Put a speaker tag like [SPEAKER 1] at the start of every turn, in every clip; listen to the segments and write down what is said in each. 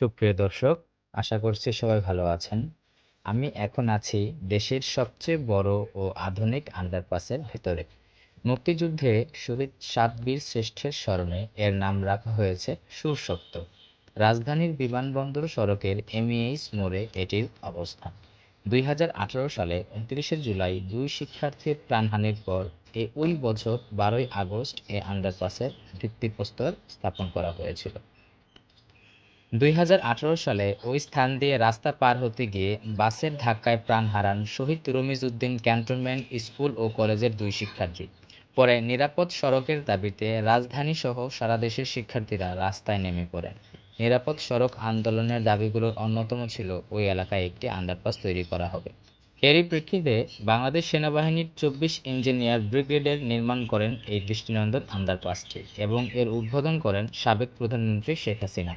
[SPEAKER 1] সুপ্রিয় দর্শক, আশা করছি সবাই ভালো আছেন। আমি এখন আছি দেশের সবচেয়ে বড় ও আধুনিক আন্ডারপাসের ভেতরে। মুক্তিযুদ্ধে শহীদ সাতবীর শ্রেষ্ঠের স্মরণে এর নাম রাখা হয়েছে সুরসপ্ত রাজধানীর বিমানবন্দর সড়কের এমইএইচ মোড়ে এটির অবস্থান। দুই হাজার আঠারো সালে উনত্রিশে জুলাই দুই শিক্ষার্থীর প্রাণহানির পর এ ওই বছর বারোই আগস্ট এ আন্ডারপাসের ভিত্তিপ্রস্তর স্থাপন করা হয়েছিল। দুই হাজার আঠারো সালে ওই স্থান দিয়ে রাস্তা পার হতে গিয়ে বাসের ধাক্কায় প্রাণ হারান শহীদ রমিজউদ্দিন ক্যান্টনমেন্ট স্কুল ও কলেজের দুই শিক্ষার্থী। পরে নিরাপদ সড়কের দাবিতে রাজধানীসহ সারা দেশের শিক্ষার্থীরা রাস্তায় নেমে পড়েন। নিরাপদ সড়ক আন্দোলনের দাবিগুলোর অন্যতম ছিল ওই এলাকায় একটি আন্ডারপাস তৈরি করা হবে। এরই প্রেক্ষিতে বাংলাদেশ সেনাবাহিনীর চব্বিশ ইঞ্জিনিয়ার ব্রিগেডের নির্মাণ করেন এই দৃষ্টিনন্দন আন্ডারপাসটি এবং এর উদ্বোধন করেন সাবেক প্রধানমন্ত্রী শেখ হাসিনা।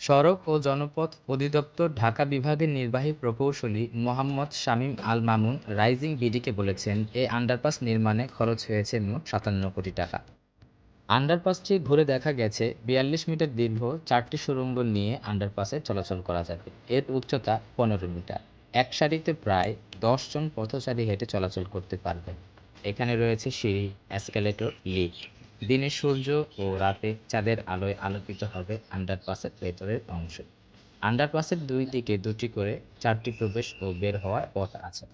[SPEAKER 1] সড়ক ও জনপথ অধিদপ্তর ঢাকা বিভাগের নির্বাহী প্রকৌশলী মোহাম্মদ শামীম আল মামুন রাইজিং বিডিকে বলেছেন, এ আন্ডারপাস নির্মাণে খরচ হয়েছে মোট সাতান্ন কোটি টাকা। আন্ডারপাসটি ঘুরে দেখা গেছে, বিয়াল্লিশ মিটার দীর্ঘ চারটি সুড়ঙ্গ নিয়ে আন্ডারপাসে চলাচল করা যাবে। এর উচ্চতা পনেরো মিটার। এক সারিতে প্রায় দশ জন পথচারী হেঁটে চলাচল করতে পারবেন। এখানে রয়েছে সিঁড়ি, এসকেলেটর, লিফট। দিনে সূর্য ও রাতে চাঁদের আলোয় আলোকিত হবে আন্ডারপাসের ভেতরের অংশ। আন্ডারপাসের দুই দিকে দুটি করে চারটি প্রবেশ ও বের হওয়ার পথ আছে।